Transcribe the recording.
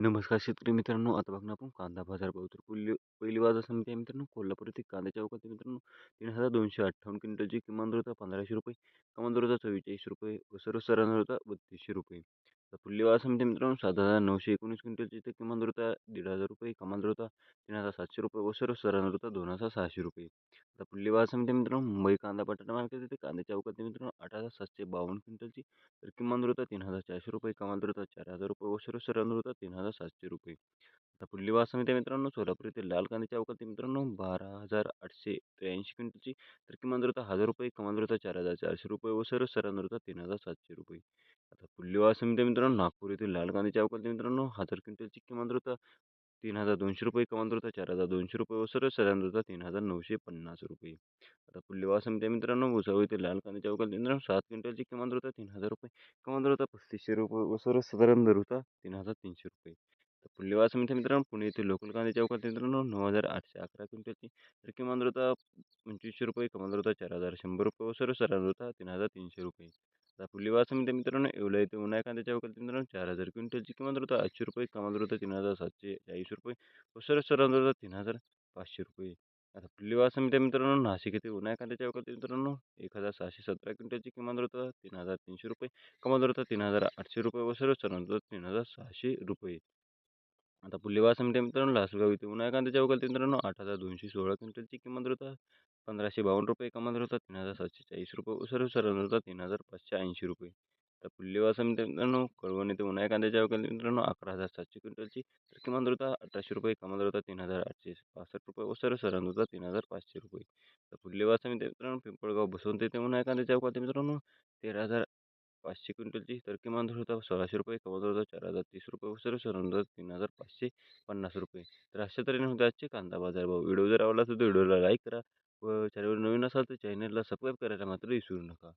नमस्कार शेतकरी मित्रांनो आता बघणार आपण कांदा बाजार भाव तर पहिली पहिली बाजार समिती आहे मित्रांनो कोल्हापूर येथे कांद्याच्या अवकाळी मित्रांनो तीन हजार दोनशे अठ्ठावन्न क्विंटलची. किमान दर होता पंधराशे रुपये कमान दर होता चव्वेचाळीस रुपये व सर्वसाधारण होता बत्तीसशे रुपये. तर पुढली बाजार समिती मित्रांनो सात हजार नऊशे एकोणीस क्विंटलची. तर किमान दर होता दीड हजार रुपये कमान दर होता तीन हजार सातशे रुपये व सर्वसाधारण होता दोन हजार सहाशे रुपये. आता पुढली बाजार समिती मित्रांनो मुंबई कांदा बटाटा मार्केट येथे कांद्याच्या अवकाळी मित्रांनो आठ हजार सातशे बावन्न क्विंटलची. तर किमान दर तीन हजार चारशे रुपये कमाल दर चार हजार रुपये व सर्वसाधारण होता तीन हजार सातशे रुपये. आता पुढली बाजार समिती मित्रांनो सोलापूर येथे लाल कांद्याच्या अवकाळी मित्रांनो बारा हजार आठशे त्र्याऐंशी क्विंटलची. तर किमान दर हजार रुपये कमाल दर चार हजार चारशे रुपये व सर्वसाधारण दर तीन हजार सातशे रुपये. आता पुढली बाजार समिती मित्रांनो नागपूर येथील लाल कांद्याच्या अवकाळी मित्रांनो हजार क्विंटलची किमान दर तीन हजार दोनशे रुपये कमांतर होता चार हजार दोनशे रुपये व सर्वसाधारण होता तीन हजार नऊशे पन्नास रुपये. आता पुढले वासमते मित्रांनो भुसावळ येथे लाल कांद्याच्या अवकाल मित्रांनो सात क्विंटलची कमांतर होता तीन हजार रुपये. कमांतर होता पस्तीसशे रुपये व साधारण दर होता तीन हजार तीनशे रुपये. तर पुढले वासमते मित्रांनो पुणे येथे लोकल कांद्याच्या अवकाल मित्रांनो नऊ हजार आठशे अकरा क्विंटलची. तर किमान होता पंचवीसशे रुपये कमांतर होता चार हजार शंभर रुपये व सर्वसाधारण होता तीन हजार तीनशे रुपये. आता पुढली बाजार समिती मित्रांनो एवढं येते उन्हाळ्या कांद्याच्या अवकाळी मित्रांनो चार हजार क्विंटलची किमान दर होता आठशे रुपये कमाल दर होता तीन हजार सातशे चाळीस रुपये. व सर्वसाधारण दर होता तीन हजार पाचशे रुपये. आता पुढली बाजार समिती मित्रांनो नाशिक येथे उन्हाळ्या कांद्याच्या अवकाळी मित्रांनो एक हजार सहाशे सतरा क्विंटलची किमान दर होता तीन हजार तीनशे रुपये. कमाल दर होता तीन हजार आठशे रुपये व सर्वसाधारण दर तीन हजार सहाशे रुपये. आता पुढली समित्या मित्रांनो लासलगाव इथे उन्हाळ्या कांद्याच्या मित्रांनो आठ हजार दोनशे सोळा क्विंटलची किमान दर होता पंधराशे बावन्न रुपये कमान होता तीन हजार सातशे चाळीस रुपये उसर सर्वसाधारण होता तीन हजार पाचशे ऐंशी रुपये. तर पुल्लेवा समित्या समिती मित्रांनो कळवण येथे उन्हाळ्या कांद्याच्या अवकाळी मित्रांनो अकरा हजार सातशे क्विंटलची तर किमान दर होता अठराशे रुपये कमान दर होता तीन हजार आठशे पासष्ट रुपये व सर्वसाधारण दर होता तीन हजार पाचशे रुपये. तर पुढली समित्या मित्रांनो पिंपळगाव बसवंत येथे उन्हाळ्या कांद्याच्या अवकाळी मित्रांनो तेरा हजार पाचशे क्विंटलची तर किमान दर होता सोळाशे रुपये कमान दर होता चार हजार तीस रुपये सर सर्वसाधारण दर तीन हजार पाचशे पन्नास रुपये. तर अशा तऱ्हेने होते आजचे कांदा बाजार भाव. व्हिडिओ जर आवडला असेल तर व्हिडिओला लाईक करा व चॅनलवर नवीन असाल तर चॅनलला सबस्क्राईब करायला मात्र विसरू नका.